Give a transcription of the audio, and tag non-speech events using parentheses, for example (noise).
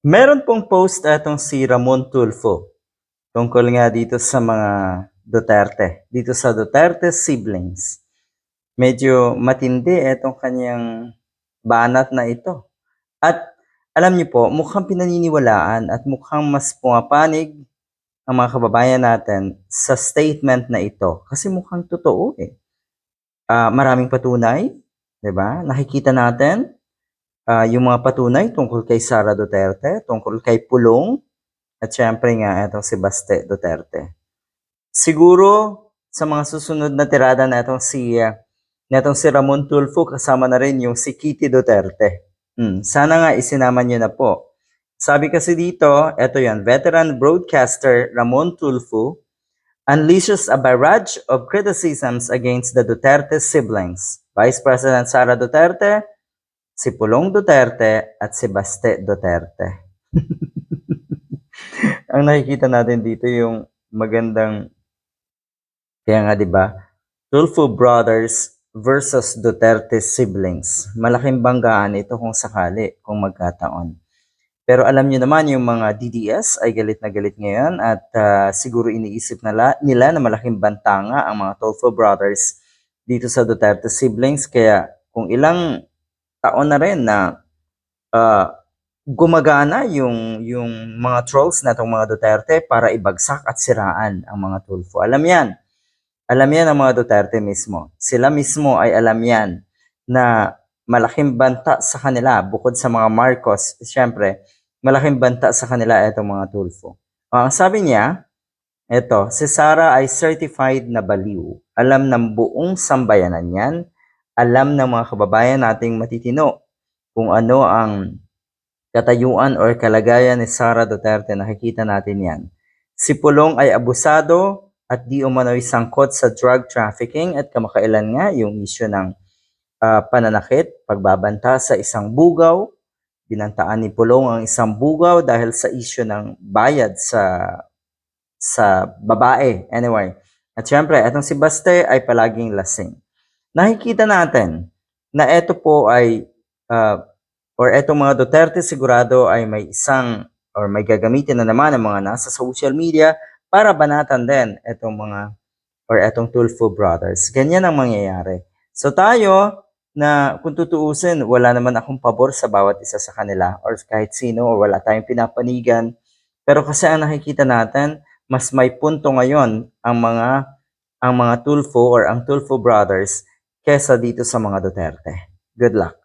Meron pong post etong si Ramon Tulfo tungkol nga dito sa mga Duterte, dito sa Duterte siblings. Medyo matindi etong kanyang banat na ito. At alam niyo po, mukhang pinaniniwalaan at mukhang mas pumapanig ang mga kababayan natin sa statement na ito. Kasi mukhang totoo eh. Ah, maraming patunay, 'di ba? Nakikita natin ah, yung mga patunay tungkol kay Sara Duterte, tungkol kay Pulong, at syempre nga itong si Baste Duterte. Siguro sa mga susunod na tirada na itong si ah, na itong si Ramon Tulfo kasama na rin yung si Kitty Duterte. Hmm, sana nga isinama niyo na po. Sabi kasi dito, eto yan, veteran broadcaster Ramon Tulfo unleashes a barrage of criticisms against the Duterte siblings. Vice President Sara Duterte, si Pulong Duterte at si Baste Duterte. (laughs) Ang nakikita natin dito yung magandang kaya nga 'di ba? Tulfo brothers versus Duterte siblings. Malaking banggaan ito kung sakali, kung magkataon. Pero alam niyo naman yung mga DDS ay galit na galit ngayon at ah, siguro iniisip nila, nila na malaking banta nga ang mga Tulfo brothers dito sa Duterte siblings. Kaya kung ilang taon na rin na ah, gumagana yung yung mga trolls na itong mga Duterte para ibagsak at siraan ang mga Tulfo. Alam yan. Alam yan ang mga Duterte mismo. Sila mismo ay alam yan na malaking banta sa kanila bukod sa mga Marcos. Siyempre, malaking banta sa kanila itong mga Tulfo. Ah, Ang sabi niya, eto, si Sara ay certified na baliw. Alam ng buong sambayanan yan. Alam ng mga kababayan nating matitino kung ano ang katayuan or kalagayan ni Sara Duterte. Nakikita natin yan. Si Pulong ay abusado at di umano'y sangkot sa drug trafficking at kamakailan nga yung issue ng ah, pananakit, pagbabanta sa isang bugaw. Binantaan ni Pulong ang isang bugaw dahil sa issue ng bayad sa sa babae. Anyway, at syempre, etong si Baste ay palaging lasing. Nakikita natin na ito po ay ah, or etong mga Duterte sigurado ay may isang or may gagamitin na naman ng mga nasa social media para banatan din etong mga or etong Tulfo brothers. Ganyan ang mangyayari. So tayo na kung tutuusin, wala naman akong pabor sa bawat isa sa kanila or kahit sino or wala tayong pinapanigan. Pero kasi ang nakikita natin, mas may punto ngayon ang mga ang mga Tulfo or ang Tulfo brothers kesa dito sa mga Duterte. Good luck.